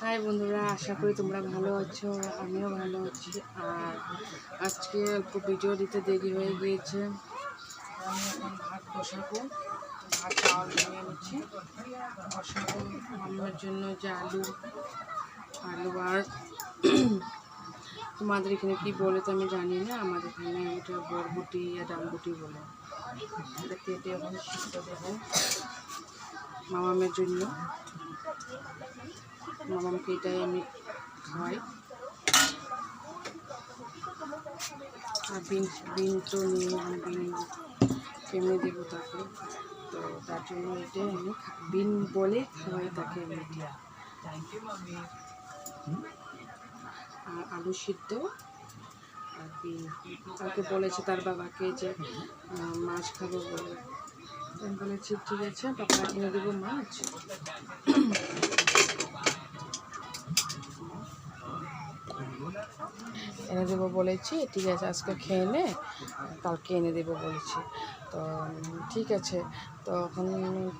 High বন্ধুরা, আশা করি তোমরা ভালো আছো, আমিও ভালো আছি। আর আজকে অল্প ভিডিও দিতে দেরি হয়ে গিয়েছে। আমি এখন ভাত বসাবো, ভাত চাউল নিয়ে নিচ্ছি। বসাবো আমার জন্য যে আলু আলু আর তোমাদের এখানে কি বলে তো আমি জানি না। আমাদের এখানে এটা বরবটি আর ডালবুটি বলে। এটা কেটে এখন সিদ্ধ দেবো। মামামের জন্য। মামামকে এটাই আমি খাওয়াই। আর বিন বিন তো নিয়ে আমি বিন কেমনে দেবো তাকে? তো তার জন্য এটাই আমি বিন বলে খাওয়াই তাকে আমি আর আলু সিদ্ধ আর বিন। তাকে বলেছে তার বাবাকে যে মাছ খাব বলে। আমি বলেছি ঠিক আছে বাবা এনে দেবো মাছ। এনে দেবো বলেছি, ঠিক আছে, আজকে খেয়ে নে, কালকে এনে দেবো বলেছি। তো, ঠিক আছে, তো এখন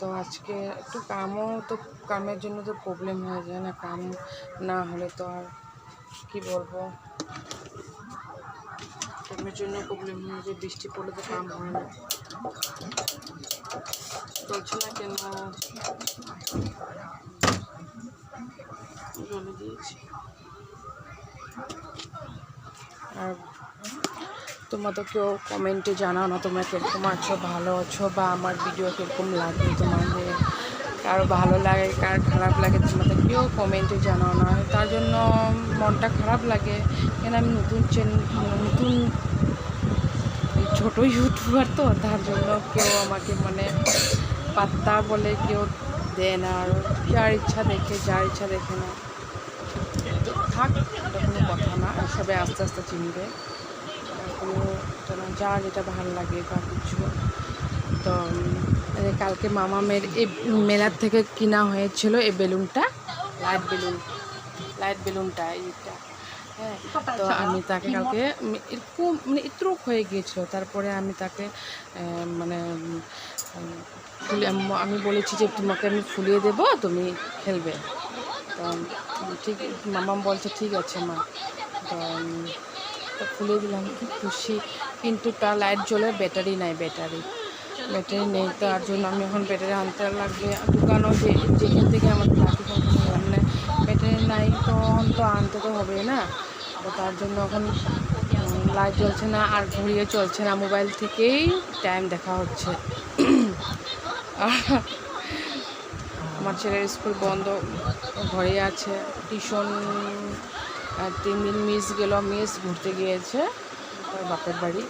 তো আজকে একটু কামও তো, কামের জন্য তো প্রবলেম হয়ে যায় না, কাম না হলে তো আর কি বলব? কামের জন্য প্রবলেম হয়ে যায়, বৃষ্টি পড়লে তো কাম হয় না। চলছে না কেন? জলে দিয়েছি। আর তোমরা তো কেউ কমেন্টে জানাও না তোমরা কীরকম আছো, ভালো আছো বা আমার ভিডিও কীরকম লাগে তোমাদের, কারও ভালো লাগে, কার খারাপ লাগে তোমাদের কেউ কমেন্টে জানাও না। তার জন্য মনটা খারাপ লাগে, কেন আমি নতুন চেন নতুন ছোটো ইউটিউবার তো, তার জন্য কেউ আমাকে মানে পাত্তা বলে কেউ দেয় না, আর যার ইচ্ছা দেখে, যার ইচ্ছা দেখে না। থাক কথা না সবে আস্তে আস্তে চিনবে। কোনো যার যেটা ভালো লাগে বা কিছু। তো যে কালকে মামামের এই মেলার থেকে কিনা হয়েছিল এই বেলুনটা, লাইট বেলুন, লাইট বেলুনটা এইটা হ্যাঁ তো আমি তাকে কালকে এরকম মানে একটু হয়ে গিয়েছিল। তারপরে আমি তাকে মানে আম- বলেছি যে তোমাকে আমি ফুলিয়ে দেবো, তুমি খেলবে। ঠিক, মামাম বলছে, ঠিক আছে, মা। তো খুলে দিলাম, কি খুশি। কিন্তু তার লাইট জ্বলে, ব্যাটারি নাই, ব্যাটারি। ব্যাটারি নেই তার জন্য আমি এখন ব্যাটারি আনতে লাগবে। দোকানও যে, যেখান থেকে আমাদের লাঠি মানে ব্যাটারি নাই তখন তো আনতে তো হবে না। তো তার জন্য এখন লাইট জ্বলছে না, আর ঘুরিয়ে চলছে না। মোবাইল থেকেই টাইম দেখা হচ্ছে। আমার ছেলের স্কুল বন্ধ ঘরে আছে। টিউশন তিন দিন মিস গেল মিস ঘুরতে গিয়েছে বাপের বাড়ি।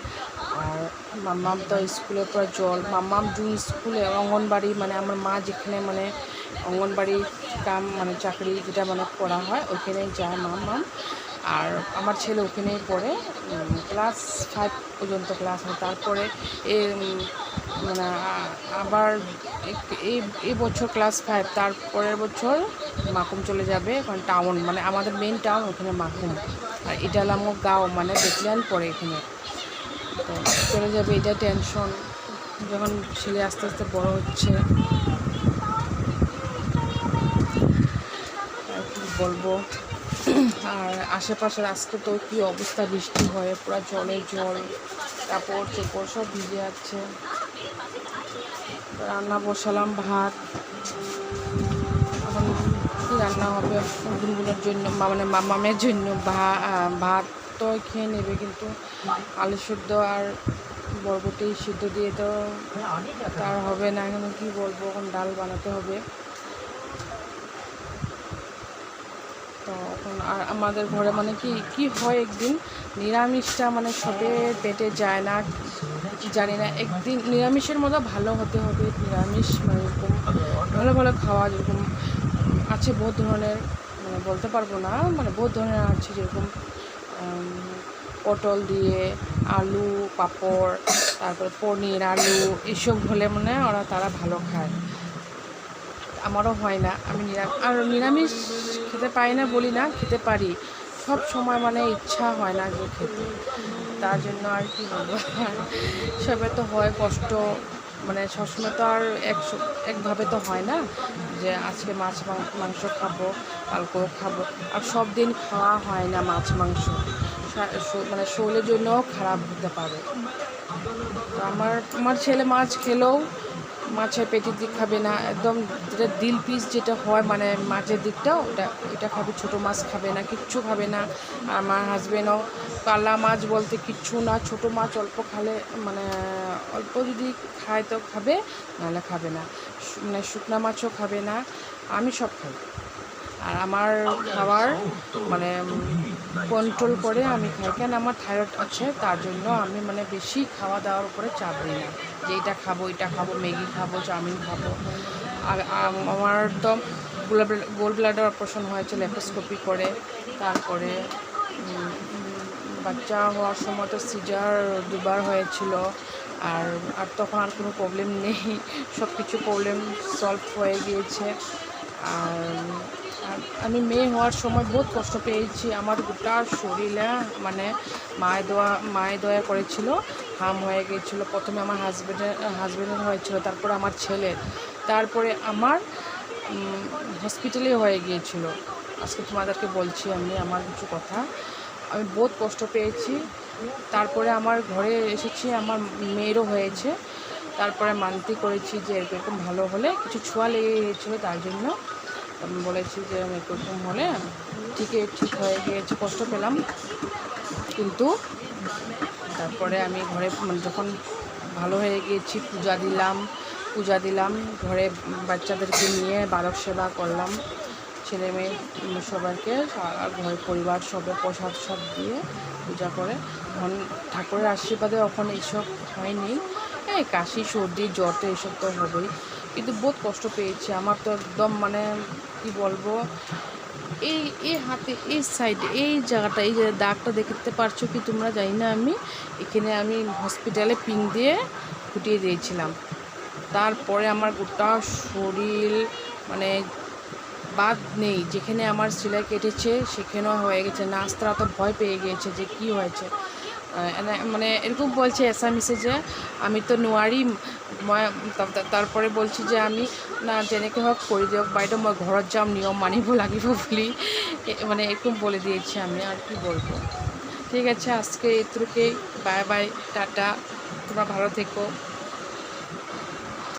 আর মাম্মাম তো স্কুলের পর জল, মাম্মাম জুন স্কুলে অঙ্গনবাড়ি মানে আমার মা যেখানে মানে অঙ্গনবাড়ি কাম মানে চাকরি যেটা মানে করা হয় ওইখানে যায় মাম্মাম। আর আমার ছেলে ওখানেই পড়ে ক্লাস ফাইভ পর্যন্ত ক্লাস হয়। তারপরে এ আবার এই এই বছর ক্লাস ফাইভ তারপরের বছর মাকুম চলে যাবে কারণ টাউন মানে আমাদের মেন টাউন ওখানে মাকুম। আর এটা আমার গাঁও মানে বেতলিয়ান পড়ে এখানে। তো চলে যাবে, এটা টেনশন যখন ছেলে আস্তে আস্তে বড় হচ্ছে। বলব? আর আশেপাশের আজকে তো কি অবস্থা, বৃষ্টি হয়, পুরো জলে জল, কাপড় চোপড় সব ভিজে যাচ্ছে। রান্না বসালাম ভাত। এখন কি রান্না হবে? গুনগুলোর জন্য মানে মামামের জন্য ভাত তো খেয়ে নেবে কিন্তু আলু সিদ্ধ আর বরবটি সিদ্ধ দিয়ে তো তার হবে না। এখন কি বলব? এখন ডাল বানাতে হবে। এখন আর আমাদের ঘরে মানে কি কি হয় একদিন নিরামিষটা মানে সবের পেটে যায় না, জানি না, একদিন নিরামিষের মতো ভালো হতে হবে, নিরামিষ মানে এরকম ভালো ভালো খাওয়া যেরকম আছে বহুত ধরনের মানে বলতে পারব না মানে বহুত ধরনের আছে যেরকম পটল দিয়ে আলু, পাঁপড়, তারপর পনির, আলু, এসব হলে মানে ওরা তারা ভালো খায়। আমারও হয় না। আমি আর নিরামিষ খেতে পারি না বলি না, খেতে পারি। সব সময় মানে ইচ্ছা হয় না যে খেতে। তার জন্য আর কি বলব? সবে তো হয় কষ্ট মানে সবসময় তো আর এক একভাবে তো হয় না যে আজকে মাছ মাংস খাব, কালকেও খাব। আর সব দিন খাওয়া হয় না মাছ মাংস। মানে শরীরের জন্যও খারাপ হতে পারে। আমার আমার ছেলে মাছ খেলেও মাছের পেটির দিক খাবে না, একদম যেটা দিল পিস যেটা হয় মানে মাছের দিকটা, ওটা ওটা খাবে, ছোটো মাছ খাবে না, কিচ্ছু খাবে না। আর আমার হাজবেন্ডও কালা মাছ বলতে কিচ্ছু না, ছোটো মাছ অল্প খালে মানে অল্প যদি খায় তো খাবে, নাহলে খাবে না। মানে শুকনা মাছও খাবে না, আমি সব খাই। আর আমার খাবার মানে কন্ট্রোল করে আমি খাই। কেন আমার থাইরয়েড আছে, তার জন্য আমি মানে বেশি খাওয়া দাওয়ার উপরে চাপ দিই না। যে এটা খাব এটা খাব, ম্যাগি খাব, চাউমিন খাব। আর আমার তো গোল ব্লাডার অপারেশন হয়েছে ল্যাপ্রোস্কোপি করে, তারপরে বাচ্চা হওয়ার সময় তো সিজার দুবার হয়েছিল। আর আর তখন আর কোনো প্রবলেম নেই। সব কিছু প্রবলেম সলভ হয়ে গিয়েছে। আর আমি মেয়ে হওয়ার সময় বহুত কষ্ট পেয়েছি। আমার গোটা শরীরে মানে মায়ের দোয়া, মায়ের দয়া করেছিল, হাম হয়ে গিয়েছিল। প্রথমে আমার হাজব্যান্ডের হাজব্যান্ডের হয়েছিল, তারপরে আমার ছেলের। তারপরে আমার হসপিটালে হয়ে গিয়েছিল। আজকে তোমাদেরকে বলছি আমি, আমার কিছু কথা। আমি বহুত কষ্ট পেয়েছি। তারপরে আমার ঘরে এসেছি, আমার মেয়েরও হয়েছে। তারপরে মানতি করেছি যে এরকম ভালো হলে, কিছু ছোঁয়া লেগে গিয়েছিল, তার জন্য। আমি বলেছি যে আমি এরকম হলে ঠিকই ঠিক হয়ে গিয়েছে কষ্ট পেলাম। কিন্তু তারপরে আমি ঘরে মানে যখন ভালো হয়ে গিয়েছি, পূজা দিলাম পূজা দিলাম, ঘরে বাচ্চাদেরকে নিয়ে বালক সেবা করলাম। ছেলে মেয়ে সবাইকে ঘরের পরিবার সবে প্রসাদ সব দিয়ে পূজা করে। এখন ঠাকুরের আশীর্বাদে এখন এইসব হয়নি। এই কাশি, সর্দি, জ্বর তো এইসব তো হবেই। কিন্তু বহুত কষ্ট পেয়েছি। আমার তো একদম মানে কি বলব, এই এই হাতে, এই সাইডে এই জায়গাটা, এই যে দাগটা দেখতে পারছ কি তোমরা জানি না আমি, এখানে আমি হসপিটালে পিং দিয়ে ফুটিয়ে দিয়েছিলাম। তারপরে আমার গোটা শরীর মানে বাদ নেই। যেখানে আমার সেলাই কেটেছে, সেখানেও হয়ে গেছে। নাস্তারা তো ভয় পেয়ে গিয়েছে যে কি হয়েছে। মানে এরকম বলছে এসামিসে যে, আমি তো তা- তারপরে বলছি যে, আমি না যেনেকৈ হওক কৰি দিয়ক বাইদেউ মই ঘৰত যাম, নিয়ম মানিব লাগিব বুলি। মানে এরকম বলে দিয়েছি আমি, আর কি বলব। ঠিক আছে, আজকে এতটুকুই। Bye bye, tata. তোমরা ভালো থেকো।